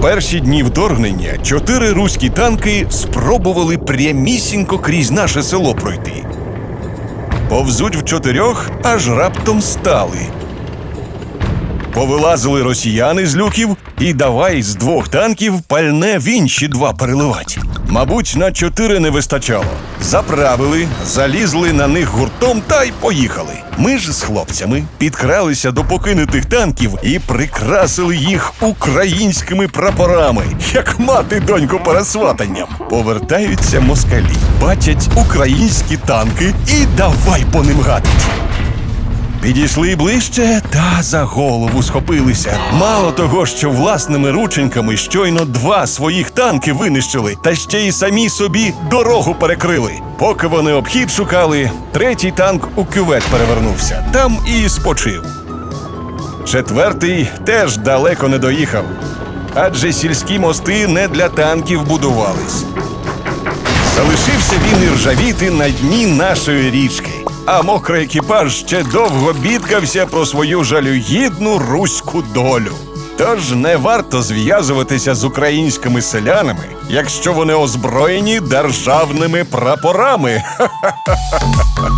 перші дні вторгнення чотири руські танки спробували прямісінько крізь наше село пройти. Повзуть в чотирьох, аж раптом стали. Повилазили росіяни з люків і давай з двох танків пальне в інші два переливать. Мабуть, на чотири не вистачало. Заправили, залізли на них гуртом та й поїхали. Ми ж з хлопцями підкралися до покинутих танків і прикрасили їх українськими прапорами, як мати доньку пересватанням. Повертаються москалі, бачать українські танки і давай по ним гатить. Підійшли ближче та за голову схопилися. Мало того, що власними рученьками щойно два своїх танки винищили, та ще й самі собі дорогу перекрили. Поки вони обхід шукали, третій танк у кювет перевернувся. Там і спочив. Четвертий теж далеко не доїхав. Адже сільські мости не для танків будувались. Залишився він і ржавіти на дні нашої річки. А мокрий екіпаж ще довго бідкався про свою жалюгідну руську долю. Тож не варто зв'язуватися з українськими селянами, якщо вони озброєні державними прапорами.